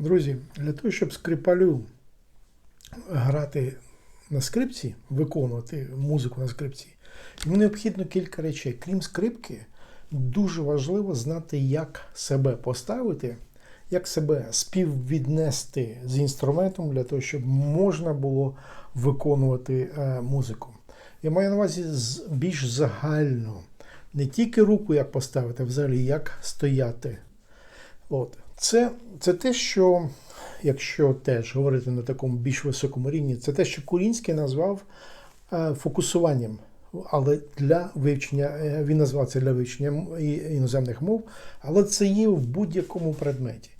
Друзі, для того, щоб скрипалю грати на скрипці, виконувати музику на скрипці, йому необхідно кілька речей. Крім скрипки, дуже важливо знати, як себе поставити, як себе співвіднести з інструментом для того, щоб можна було виконувати е, музику. Я маю на увазі більш загально. Не тільки руку як поставити, а взагалі як стояти. От. Це, це те, що, якщо теж говорити на такому більш високому рівні, це те, що Курінський назвав е, фокусуванням. Але для вивчення, е, він назвав це для вивчення іноземних мов, але це є в будь-якому предметі.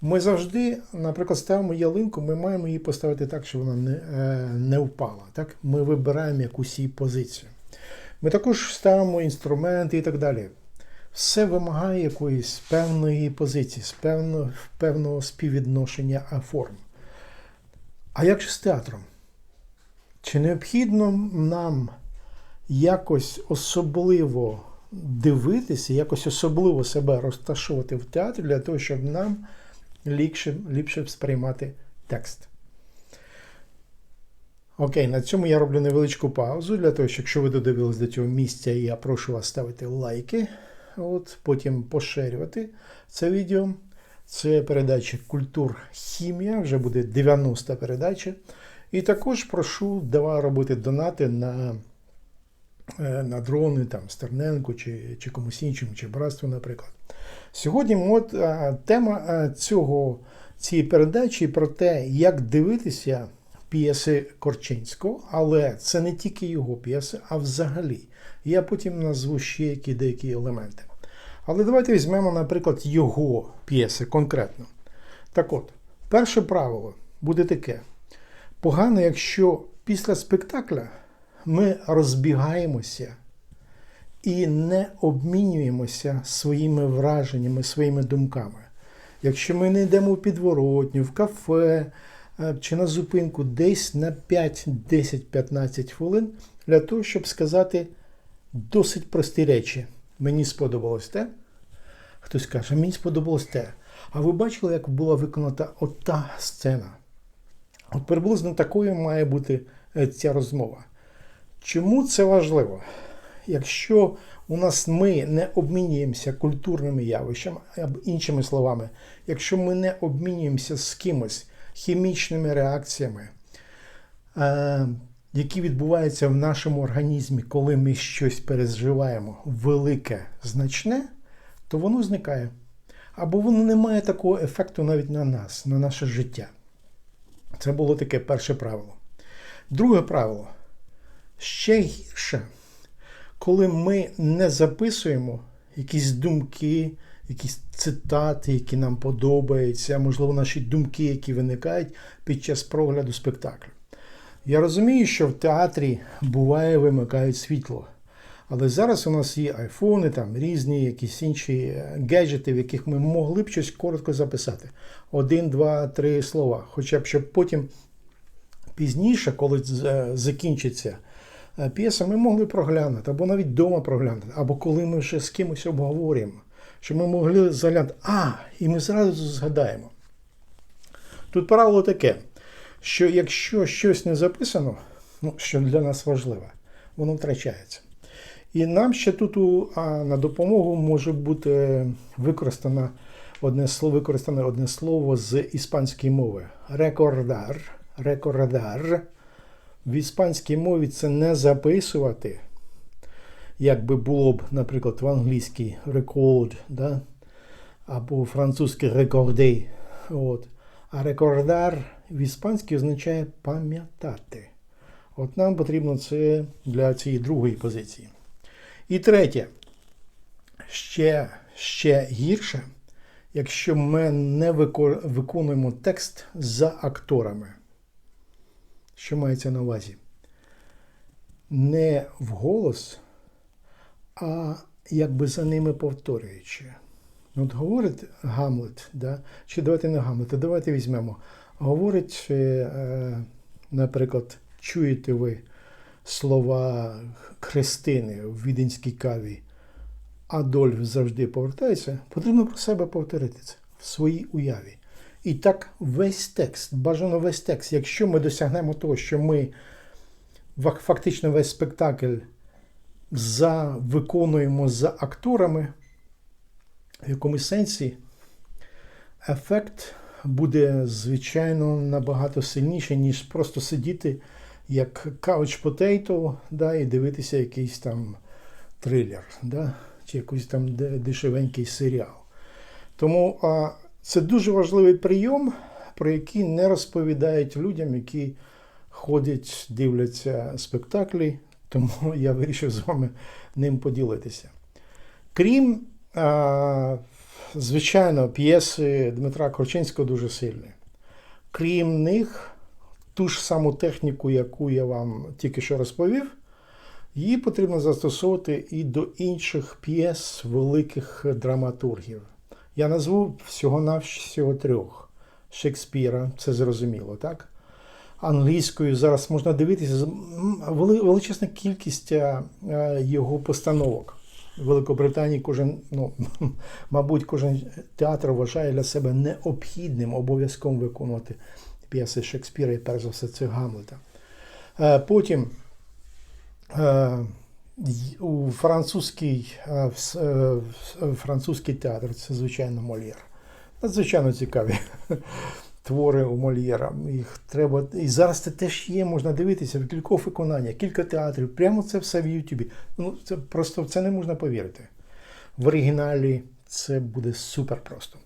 Ми завжди, наприклад, ставимо ялинку, ми маємо її поставити так, щоб вона не, е, не впала. Так? Ми вибираємо якусь її позицію. Ми також ставимо інструменти і так далі. Все вимагає якоїсь певної позиції, певного співвідношення форм. А як же з театром? Чи необхідно нам якось особливо дивитися, якось особливо себе розташовувати в театрі для того, щоб нам ліпше, ліпше сприймати текст? Окей, на цьому я роблю невеличку паузу для того, що якщо ви додивились до цього місця, я прошу вас ставити лайки, от, потім поширювати це відео. Це передача Культур Хімія, вже буде 90 передача. І також прошу давай робити донати на, е, на дрони там, Стерненку чи, чи комусь іншому, чи братству, наприклад. Сьогодні от, а, тема а, цього, цієї передачі про те, як дивитися п'єси Корчинського, але це не тільки його п'єси, а взагалі. Я потім назву ще які деякі елементи. Але давайте візьмемо, наприклад, його п'єси конкретно. Так от, перше правило буде таке: погано, якщо після спектакля ми розбігаємося і не обмінюємося своїми враженнями, своїми думками. Якщо ми не йдемо в підворотню, в кафе е, чи на зупинку десь на 5, 10, 15 хвилин для того, щоб сказати досить прості речі. Мені сподобалось те. Хтось каже, мені сподобалось те. А ви бачили, як була виконана ота сцена? От приблизно такою має бути е, ця розмова. Чому це важливо? Якщо у нас ми не обмінюємося культурними явищами, іншими словами, якщо ми не обмінюємося з кимось хімічними реакціями, е, які відбуваються в нашому організмі, коли ми щось переживаємо велике, значне, то воно зникає. Або воно не має такого ефекту навіть на нас, на наше життя. Це було таке перше правило. Друге правило ще гірше, коли ми не записуємо якісь думки, якісь цитати, які нам подобаються, можливо, наші думки, які виникають під час прогляду спектаклю. Я розумію, що в театрі буває вимикають світло. Але зараз у нас є айфони, там різні якісь інші е, гаджети, в яких ми могли б щось коротко записати. Один, два, три слова. Хоча б щоб потім пізніше, коли е, закінчиться е, п'єса, ми могли проглянути, або навіть вдома проглянути, або коли ми вже з кимось обговорюємо, щоб ми могли заглянути, а, і ми зразу згадаємо. Тут правило таке, що якщо щось не записано, ну, що для нас важливе, воно втрачається. І нам ще тут а, на допомогу може бути використано одне слово, використане одне слово з іспанської мови. Рекордар. Рекордар. В іспанській мові це не записувати, як би було б, наприклад, в англійській record, да? або у французькій recorder. От. А рекордар в іспанській означає пам'ятати. От нам потрібно це для цієї другої позиції. І третє, ще, ще гірше, якщо ми не виконуємо текст за акторами. Що мається на увазі? Не вголос, а якби за ними повторюючи. От говорить Гамлет, да? чи давайте не Гамлет, а давайте візьмемо. Говорить, е, наприклад, чуєте ви слова Христини в віденській каві, Адольф завжди повертається, потрібно про себе повторити це в своїй уяві. І так весь текст, бажано весь текст. Якщо ми досягнемо того, що ми фактично весь спектакль за, виконуємо за акторами, в якомусь сенсі ефект буде, звичайно, набагато сильніший, ніж просто сидіти як couch potato, да, і дивитися якийсь там трилер, да, чи якийсь там дешевенький серіал. Тому а, це дуже важливий прийом, про який не розповідають людям, які ходять, дивляться спектаклі. Тому я вирішив з вами ним поділитися. Крім, а, звичайно, п'єси Дмитра Корчинського дуже сильні. Крім них, ту ж саму техніку, яку я вам тільки що розповів, її потрібно застосовувати і до інших п'єс великих драматургів. Я назву всього-навсього трьох. Шекспіра, це зрозуміло, так? Англійською зараз можна дивитися величезна кількість е, е, його постановок. Великобританії кожен, ну, мабуть, кожен театр вважає для себе необхідним обов'язком виконувати п'єси Шекспіра і перш за все це Гамлета. Е, Потім е, у французький, е, французький театр це, звичайно, Мольєр. Надзвичайно цікаві твори у Мольєра. Їх треба. І зараз це теж є, можна дивитися в кількох виконаннях, кілька театрів. Прямо це все в Ютубі. Ну, це просто в це не можна повірити. В оригіналі це буде супер просто.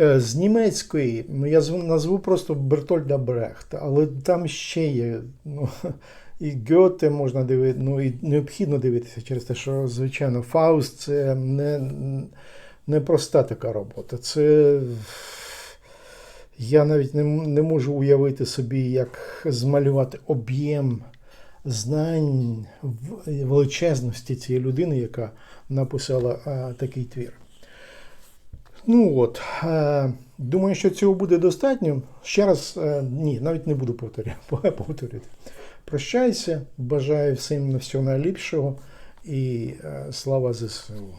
Е, З німецької ну, я назву просто Бертольда Брехта, але там ще є. Ну, і Гьоте можна дивитися, ну і необхідно дивитися через те, що, звичайно, Фауст це не, не проста така робота. Це я навіть не, не можу уявити собі, як змалювати об'єм знань в- величезності цієї людини, яка написала а, такий твір. Ну от, е, думаю, що цього буде достатньо. Ще раз, е, ні, навіть не буду повторювати. Прощаюся, бажаю всім всього найліпшого і е, слава ЗСУ.